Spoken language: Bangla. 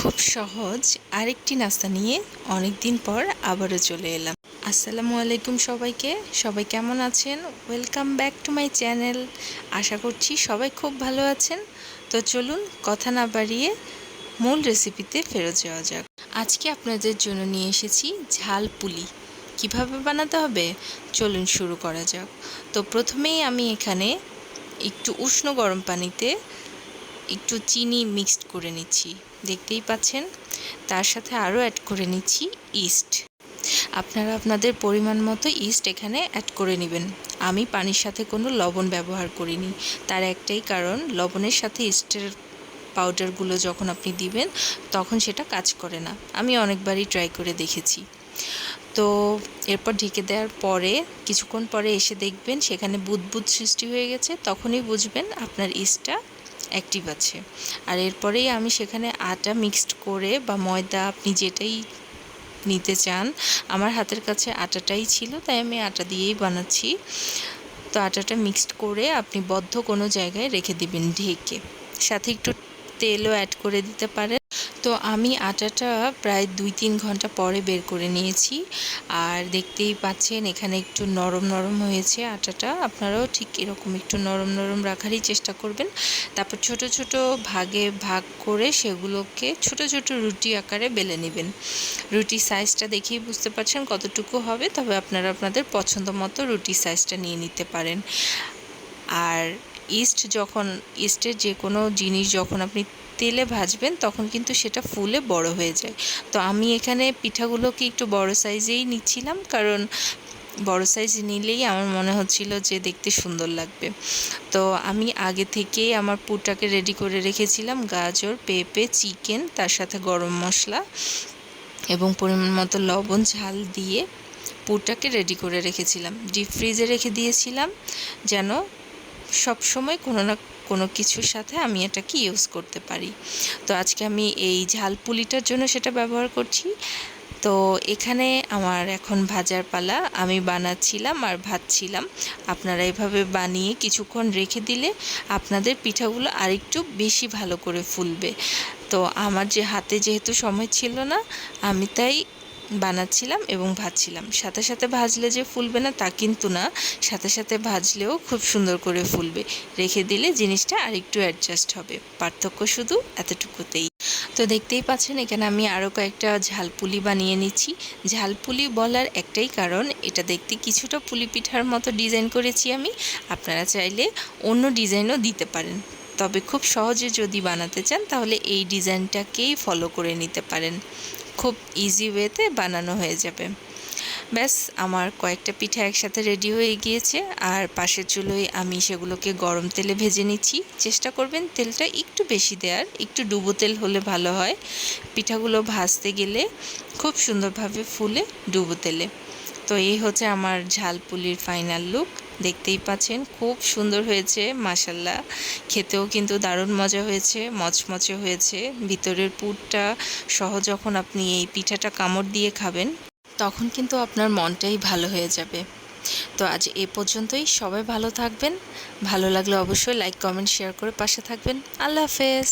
খুব সহজ আরেকটি নাস্তা নিয়ে অনেক দিন পর আবারও চলে এলাম। আসসালামু আলাইকুম সবাইকে। সবাই কেমন আছেন? Welcome back to my channel আশা করছি সবাই খুব ভালো আছেন। তো চলুন কথা না বাড়িয়ে মূল রেসিপিতে ফেরত যাওয়া যাক। আজকে আপনাদের জন্য নিয়ে এসেছি ঝাল পুলি। কীভাবে বানাতে হবে? চলুন শুরু করা যাক। তো প্রথমেই আমি এখানে একটু উষ্ণ গরম পানিতে একটু চিনি মিক্সড করে নিচ্ছি। দেখতেই পাচ্ছেন। তার সাথে আরও অ্যাড করে নিচ্ছি ইস্ট আপনারা আপনাদের পরিমাণ মতো ইস্ট এখানে অ্যাড করে নেবেন। আমি পানির সাথে কোনো লবণ ব্যবহার করিনি। তার একটাই কারণ, লবণের সাথে ইস্টের পাউডারগুলো যখন আপনি দিবেন, তখন সেটা কাজ করে না। আমি অনেকবারই ট্রাই করে দেখেছি। তো এরপর ঢেকে দেওয়ার পরে, কিছুক্ষণ পরে এসে দেখবেন সেখানে বুদবুদ সৃষ্টি হয়ে গেছে। তখনই বুঝবেন আপনার ইস্টটা অ্যাক্টিভ আছে। আর এরপরেই আমি সেখানে আটা মিক্সড করে বা ময়দা আপনি যেটাই নিতে চান, আমার হাতের কাছে আটাটাই ছিল, তাই আমি আটা দিয়েই বানাচ্ছি। তো আটাটা মিক্সড করে আপনি বদ্ধ কোনো জায়গায় রেখে দিবেন ঢেকে। সাথে একটু তেলও অ্যাড করে দিতে পারেন। তো আমি আটাটা প্রায় দুই তিন ঘণ্টা পরে বের করে নিয়েছি। আর দেখতেই পাচ্ছেন, এখানে একটু নরম নরম হয়েছে আটাটা। আপনারাও ঠিক এরকম একটু নরম নরম রাখারই চেষ্টা করবেন। তারপর ছোট ছোট ভাগে ভাগ করে সেগুলোকে ছোট ছোট রুটি আকারে বেলে নেবেন। রুটি সাইজটা দেখেই বুঝতে পারছেন কতটুকু হবে, তবে আপনারা আপনাদের পছন্দ মতো রুটি সাইজটা নিয়ে নিতে পারেন। আর ইস্ট যখন ইস্টের যে কোনো জিনিস যখন আপনি তেলে ভাজবেন, তখন কিন্তু সেটা ফুলে বড় হয়ে যায়। তো আমি এখানে পিঠাগুলোকে একটু বড় সাইজেই নিচ্ছিলাম, কারণ বড় সাইজ নিলেই আমার মনে হচ্ছিল যে দেখতে সুন্দর লাগবে। তো আমি আগে থেকেই আমার পুরটাকে রেডি করে রেখেছিলাম, গাজর, পেঁপে, চিকেন, তার সাথে গরম মশলা এবং পরিমাণ মতো লবণ, ঝাল দিয়ে পুরটাকে রেডি করে রেখেছিলাম। ডিপ ফ্রিজে রেখে দিয়েছিলাম যেন সব সময় কোনো না কোনো কিছুর সাথে আমি এটাকে ইউজ করতে পারি। তো আজকে আমি এই ঝাল পুলিটার জন্য সেটা ব্যবহার করছি। তো এখানে আমার এখন ভাজার পালা, আমি বানাচ্ছিলাম আর ভাজছিলাম। আপনারা এভাবে বানিয়ে কিছুক্ষণ রেখে দিলে আপনাদের পিঠাগুলো আরেকটু বেশি ভালো করে ফুলবে। তো আমার যে হাতে যেহেতু সময় ছিল না, আমি তাই বানাচ্ছিলাম এবং ভাজছিলাম। সাথে সাথে ভাজলে যে ফুলবে না তা কিন্তু না। সাথে সাথে ভাজলেও খুব সুন্দর করে ফুলবে। রেখে দিলে জিনিসটা আরেকটু অ্যাডজাস্ট হবে। পার্থক্য শুধু এতটুকুতেই। তো দেখতেই পাচ্ছেন, এখানে আমি আরও কয়েকটা ঝালপুলি বানিয়ে নিচ্ছি। ঝালপুলি বলার একটাই কারণ, এটা দেখতে কিছুটা পুলি পিঠার মতো ডিজাইন করেছি আমি। আপনারা চাইলে অন্য ডিজাইনও দিতে পারেন। তবে খুব সহজে যদি বানাতে চান, তাহলে এই ডিজাইনটাকেই ফলো করে নিতে পারেন। খুব ইজি ওয়েতে বানানো হয়ে যাবে। ব্যাস, আমার কয়েকটা পিঠা একসাথে রেডি হয়ে গিয়েছে। আর পাশের চুলোয় আমি সেগুলোকে গরম তেলে ভেজে নিচ্ছি। চেষ্টা করবেন তেলটা একটু বেশি দেওয়ার। একটু ডুবো তেল হলে ভালো হয়। পিঠাগুলো ভাজতে গেলে খুব সুন্দরভাবে ফুলে ডুবো তেলে। তো এই হচ্ছে আমার ঝালপুলির ফাইনাল লুক দেখতেই পাচ্ছেন, খুব সুন্দর হয়েছে মাসাল্লাহ খেতেও কিন্তু দারুণ মজা হয়েছে, মচমচে হয়েছে। ভিতরের পুরটা সহ যখন আপনি এই পিঠাটা কামড় দিয়ে খাবেন, তখন কিন্তু আপনার মনটাই ভালো হয়ে যাবে। তো আজ এ পর্যন্তই, সবাই ভালো থাকবেন। ভালো লাগলে অবশ্যই লাইক কমেন্ট শেয়ার করে পাশে থাকবেন। আল্লাহ হাফেজ।